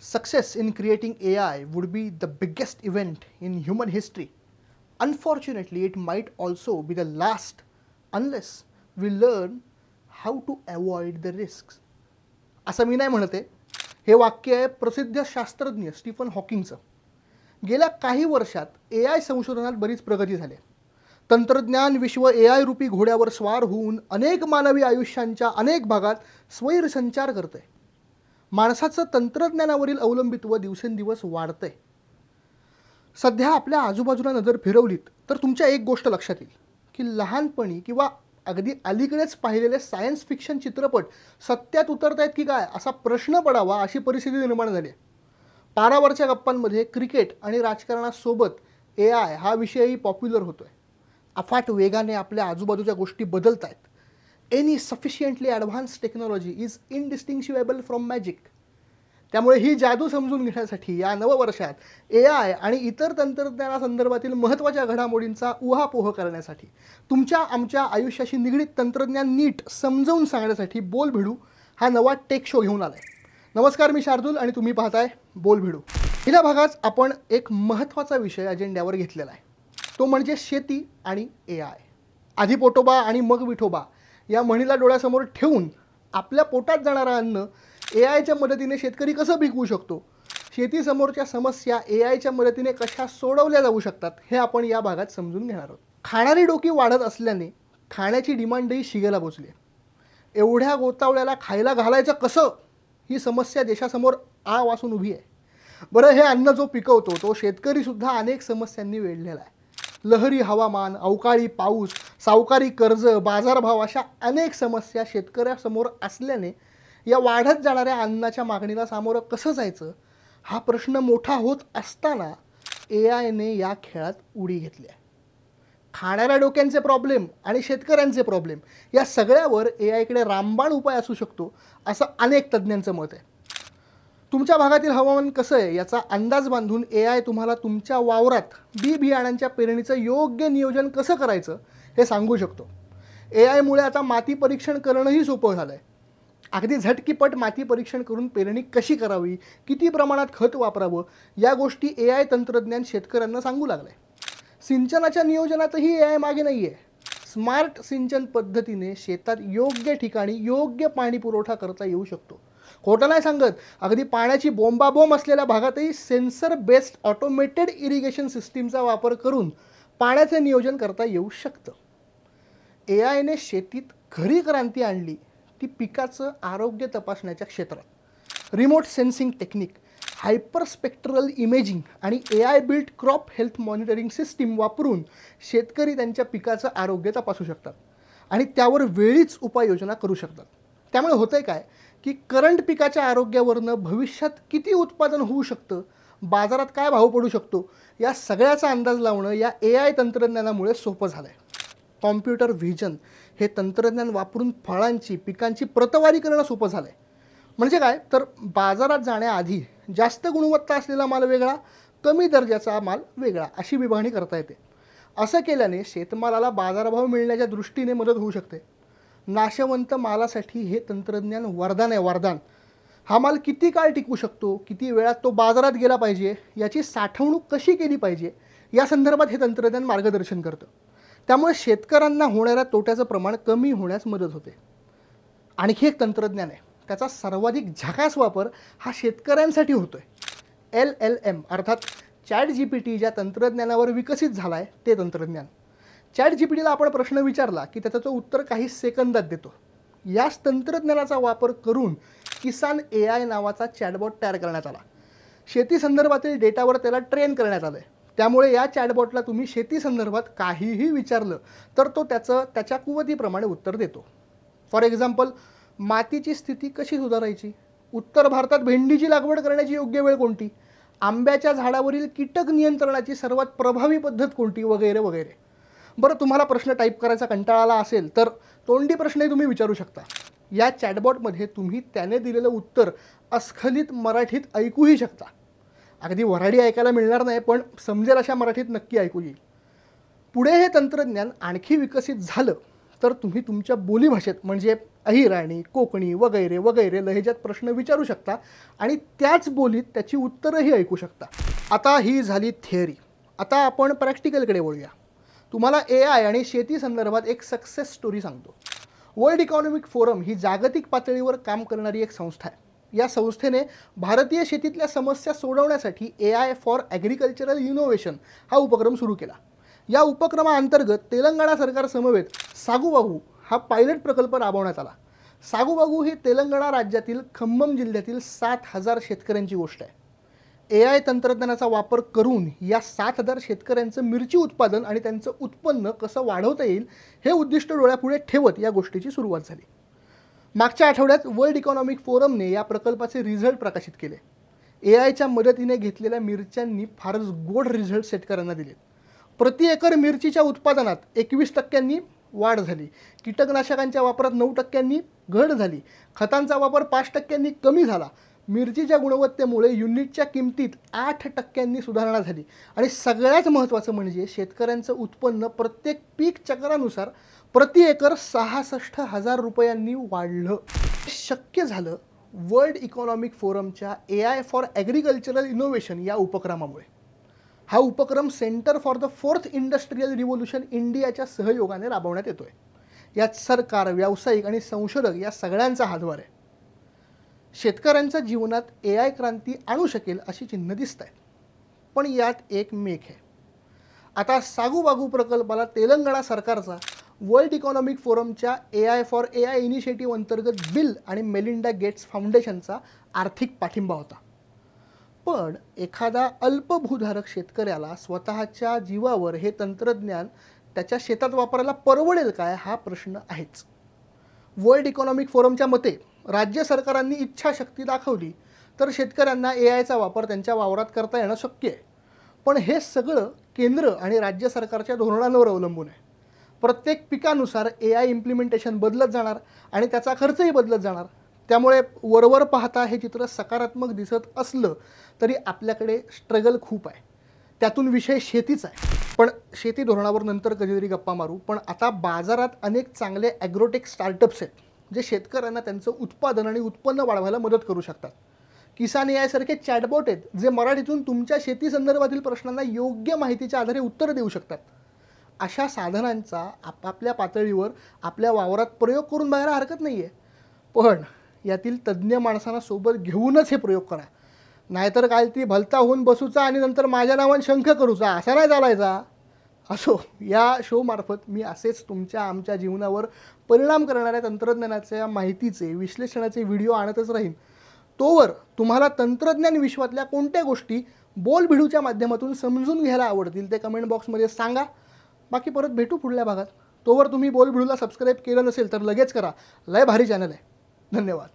Success in creating AI would be the biggest event in human history. Unfortunately, it might also be the last unless we learn how to avoid the risks. असं मी नाही म्हणते हे वाक्य आहे प्रसिद्ध शास्त्रज्ञ Stephen हॉकिंगचं गेल्या काही वर्षात ए आय संशोधनात बरीच प्रगती झाली तंत्रज्ञान विश्व ए आय रूपी घोड्यावर स्वार होऊन अनेक मानवी आयुष्यांच्या अनेक भागात स्वैरसंचार करतंय माणसाचं तंत्रज्ञानावरील अवलंबित्व दिवसेंदिवस वाढतंय. सध्या आपल्या आजूबाजूला नजर फिरवलीत तर तुमच्या एक गोष्ट लक्षात येईल की लहानपणी किंवा अगदी अलीकडेच पाहिलेले सायन्स फिक्शन चित्रपट सत्यात उतरत आहेत की काय असा प्रश्न पडावा अशी परिस्थिती निर्माण झाली आहे. पारावरच्या गप्पांमध्ये क्रिकेट आणि राजकारणासोबत ए आय हा विषयही पॉप्युलर होतो आहे अफाट वेगाने आपल्या आजूबाजूच्या गोष्टी बदलत आहेत any sufficiently advanced technology is indistinguishable from magic त्यामुळे ही जादू समजून घेण्यासाठी या नववर्षात ए आय आणि इतर तंत्रज्ञानासंदर्भातील महत्त्वाच्या घडामोडींचा उहापोह करण्यासाठी तुमच्या आमच्या आयुष्याशी निगडीत तंत्रज्ञान नीट समजावून सांगण्यासाठी बोल भिडू हा नवा टेक शो घेऊन आला आहे नमस्कार मी शार्दूल आणि तुम्ही पाहताय बोल भिडू. पहिल्या भागात आपण एक महत्त्वाचा विषय अजेंड्यावर घेतलेला आहे. तो म्हणजे शेती आणि ए आय आधी पोटोबा आणि मग विठोबा या म्हणीला डोळ्यासमोर ठेवून आपल्या पोटात जाणारं अन्न ए आयच्या मदतीने शेतकरी कसं पिकवू शकतो? शेतीसमोरच्या समस्या ए आयच्या मदतीने कशा सोडवल्या जाऊ शकतात हे आपण या भागात समजून घेणार आहोत. खाणारी डोकी वाढत असल्याने खाण्याची डिमांडही शिगेला पोचली. आहे एवढ्या गोतावळ्याला खायला घालायचं कसं? ही समस्या देशासमोर आ वासून उभी आहे. बरं हे अन्न जो पिकवतो तो शेतकरीसुद्धा अनेक समस्यांनी वेढलेला आहे. लहरी हवामान अवकाळी पाऊस सावकारी कर्ज बाजारभाव अशा अनेक समस्या शेतकऱ्यासमोर असल्याने या वाढत जाणाऱ्या अन्नाच्या मागणीला सामोरं कसं जायचं? हा प्रश्न मोठा होत असताना ए आयने या खेळात उडी घेतली खाणाऱ्या डोक्यांचे प्रॉब्लेम आणि शेतकऱ्यांचे प्रॉब्लेम या सगळ्यावर ए आयकडे रामबाण उपाय असू शकतो असं अनेक तज्ज्ञांचं मत आहे. तुमच्या भागातील हवामान कसं आहे याचा अंदाज बांधून ए आय तुम्हाला तुमच्या वावरात बी बियाण्यांच्या पेरणीचं योग्य नियोजन कसं करायचं हे सांगू शकतो. ए आयमुळे आता माती परीक्षण करणंही सोपं झालं आहे अगदी झटकीपट माती परीक्षण करून पेरणी कशी करावी किती प्रमाणात खत वापरावं या गोष्टी ए आय तंत्रज्ञान शेतकऱ्यांना सांगू लागलं आहे सिंचनाच्या नियोजनातही ए आय मागे नाही आहे स्मार्ट सिंचन पद्धतीने शेतात योग्य ठिकाणी योग्य पाणी पुरवठा करता येऊ शकतो. खोटं नाही सांगत अगदी पाण्याची बोंबाबोंब असलेल्या भागातही सेन्सर बेस्ड ऑटोमेटेड इरिगेशन सिस्टीमचा वापर करून पाण्याचे नियोजन करता येऊ शकतं. ए आयने शेतीत खरी क्रांती आणली ती पिकाचं आरोग्य तपासण्याच्या क्षेत्रात. Remote sensing technique hyperspectral imaging आणि A I built crop health monitoring system वापरून शेतकरी त्यांच्या पिकाचं आरोग्य तपासू शकतात आणि त्यावर वेळीच उपाययोजना करू शकतात. त्यामुळे होतंय काय? की करंट पिकाच्या आरोग्यावरनं भविष्यात किती उत्पादन होऊ शकतं? बाजारात काय भाव पडू शकतो? या सगळ्याचा अंदाज लावणं या ए आय तंत्रज्ञानामुळे सोपं झालं आहे कॉम्प्युटर व्हिजन हे तंत्रज्ञान वापरून फळांची पिकांची प्रतवारी करणं सोपं झालं आहे म्हणजे काय? तर बाजारात जाण्याआधी जास्त गुणवत्ता असलेला माल वेगळा कमी दर्जाचा माल वेगळा अशी विभागणी करता येते. असं केल्याने शेतमालाला बाजारभाव मिळण्याच्या दृष्टीने मदत होऊ शकते. नाशवंत मालासाठी हे तंत्रज्ञान वरदान आहे वरदान. हा माल किती काळ टिकू शकतो? किती वेळात तो बाजारात गेला पाहिजे? याची साठवणूक कशी केली पाहिजे? या संदर्भात हे तंत्रज्ञान मार्गदर्शन करतं. त्यामुळे शेतकऱ्यांना होणाऱ्या तोट्याचं प्रमाण कमी होण्यास मदत होते. आणखी एक तंत्रज्ञान आहे. त्याचा सर्वाधिक झकास वापर हा शेतकऱ्यांसाठी होतो आहे एल एल एम अर्थात चॅट जी पी टी ज्या तंत्रज्ञानावर विकसित झाला आहे ते तंत्रज्ञान. चॅट जी आपण प्रश्न विचारला की त्याचं तो उत्तर काही सेकंदात देतो. याच तंत्रज्ञानाचा वापर करून किसान ए आय नावाचा चॅटबॉट तयार करण्यात आला. शेती संदर्भातील डेटावर त्याला ट्रेन करण्यात आलं आहे त्यामुळे या चॅटबॉटला तुम्ही शेती संदर्भात काहीही विचारलं तर तो त्याचं त्याच्या कुवतीप्रमाणे उत्तर देतो. फॉर एक्झाम्पल मातीची स्थिती कशी सुधारायची? उत्तर भारतात भेंडीची लागवड करण्याची योग्य वेळ कोणती? आंब्याच्या झाडावरील कीटक नियंत्रणाची सर्वात प्रभावी पद्धत कोणती? वगैरे वगैरे. बरं तुम्हाला प्रश्न टाईप करायचा कंटाळा आला असेल तर तोंडी प्रश्नही तुम्ही विचारू शकता. या चॅटबॉटमध्ये तुम्ही त्याने दिलेलं उत्तर अस्खलित मराठीत ऐकूही शकता. अगदी वराडी ऐकायला मिळणार नाही पण समजेल अशा मराठीत नक्की ऐकू येईल. पुढे हे तंत्रज्ञान आणखी विकसित झालं तर तुम्ही तुमच्या बोलीभाषेत म्हणजे अहिराणी कोकणी वगैरे वगैरे लहेजात प्रश्न विचारू शकता आणि त्याच बोलीत त्याची उत्तरंही ऐकू शकता. आता ही झाली थिअरी आता आपण प्रॅक्टिकलकडे वळूया. तुम्हाला ए आय आणि शेती संदर्भात एक सक्सेस स्टोरी सांगतो. वर्ल्ड इकॉनॉमिक फोरम ही जागतिक पातळीवर काम करणारी एक संस्था आहे. या संस्थेने भारतीय शेतीतल्या समस्या सोडवण्यासाठी A I for agricultural innovation हा उपक्रम सुरू केला. या उपक्रमाअंतर्गत तेलंगणा सरकार समवेत सागुबागू हा पायलट प्रकल्प राबवण्यात आला. सागुबागू ही तेलंगणा राज्यातील खम्मम जिल्ह्यातील सात हजार शेतकऱ्यांची गोष्ट आहे. ए आय तंत्रज्ञानाचा वापर करून या सात हजार शेतकऱ्यांचं मिरची उत्पादन आणि त्यांचं उत्पन्न कसं वाढवता येईल हे उद्दिष्ट डोळ्यापुढे ठेवत या गोष्टीची सुरुवात झाली. मागच्या आठवड्यात वर्ल्ड इकॉनॉमिक फोरमने या प्रकल्पाचे रिझल्ट प्रकाशित केले. ए आयच्या मदतीने घेतलेल्या मिरच्यांनी फारच गोड रिझल्ट शेतकऱ्यांना दिले. प्रति एकर मिरचीच्या उत्पादनात एकवीस टक्क्यांनी वाढ झाली. कीटकनाशकांच्या वापरात नऊ टक्क्यांनी घट झाली. खतांचा वापर पाच टक्क्यांनी कमी झाला. मिरचीच्या गुणवत्तेमुळे युनिटच्या किमतीत आठ टक्क्यांनी सुधारणा झाली. आणि सगळ्यात महत्त्वाचं म्हणजे शेतकऱ्यांचं उत्पन्न प्रत्येक पीक चक्रानुसार प्रति एकर सहासष्ट हजार रुपयांनी वाढलं. हे शक्य झालं world economic फोरमच्या A I for agricultural innovation या उपक्रमामुळे. हा उपक्रम centre for the fourth industrial revolution इंडियाच्या सहयोगाने राबवण्यात येतो आहे यात सरकार व्यावसायिक आणि संशोधक या सगळ्यांचा हातभार आहे. शेतकऱ्यांच्या जीवनात ए आय क्रांती आणू शकेल अशी चिन्ह दिसत आहेत पण यात एक मेघ आहे. आता सागूबागू प्रकल्पाला तेलंगणा सरकारचा world economic फोरमच्या A I for A I initiative अंतर्गत बिल आणि मेलिंडा गेट्स फाउंडेशनचा आर्थिक पाठिंबा होता. पण एखादा अल्पभूधारक शेतकऱ्याला स्वतःच्या जीवावर हे तंत्रज्ञान त्याच्या शेतात वापरायला परवडेल काय हा प्रश्न आहेच. वर्ल्ड इकॉनॉमिक फोरमच्या मते राज्य सरकारांनी इच्छाशक्ती दाखवली तर शेतकऱ्यांना ए आयचा वापर त्यांच्या वावरात करता येणं शक्य आहे. पण हे सगळं केंद्र आणि राज्य सरकारच्या धोरणांवर अवलंबून आहे. प्रत्येक पिकानुसार ए आय इम्प्लिमेंटेशन बदलत जाणार आणि त्याचा खर्चही बदलत जाणार. त्यामुळे वरवर पाहता हे चित्र सकारात्मक दिसत असलं तरी आपल्याकडे स्ट्रगल खूप आहे. त्यातून विषय शेतीच आहे. पण शेती धोरणावर नंतर कधीतरी गप्पा मारू. पण आता बाजारात अनेक चांगले ॲग्रोटेक स्टार्टअप्स आहेत. जे शेतकऱ्यांना त्यांचं उत्पादन आणि उत्पन्न वाढवायला मदत करू शकतात. किसान यासारखे चॅटबॉट आहेत जे मराठीतून तुमच्या शेती संदर्भातील प्रश्नांना योग्य माहितीच्या आधारे उत्तर देऊ शकतात. अशा साधनांचा आपापल्या पातळीवर आपल्या वावरात प्रयोग करून बघायला हरकत नाही आहे पण यातील तज्ज्ञ माणसांना सोबत घेऊनच हे प्रयोग करा. नाहीतर काय ती भलता होऊन बसूचा आणि नंतर माझ्या नावाने शंख करूचा. असा नाही चालायचा. असो या शोमार्फत मी असेच तुमच्या आमच्या जीवनावर परिणाम करणाऱ्या तंत्रज्ञानाच्या माहितीचे विश्लेषणाचे व्हिडिओ आणतच राहीन. तोवर तुम्हाला तंत्रज्ञान विश्वातल्या कोणत्या गोष्टी बोल भिडूच्या माध्यमातून समजून घ्यायला आवडतील ते कमेंट बॉक्समध्ये सांगा. बाकी परत भेटू पुढल्या भागात. तोवर तुम्ही बोल भिडूला सबस्क्राईब केलं नसेल तर लगेच करा. लय भारी चॅनल आहे. धन्यवाद.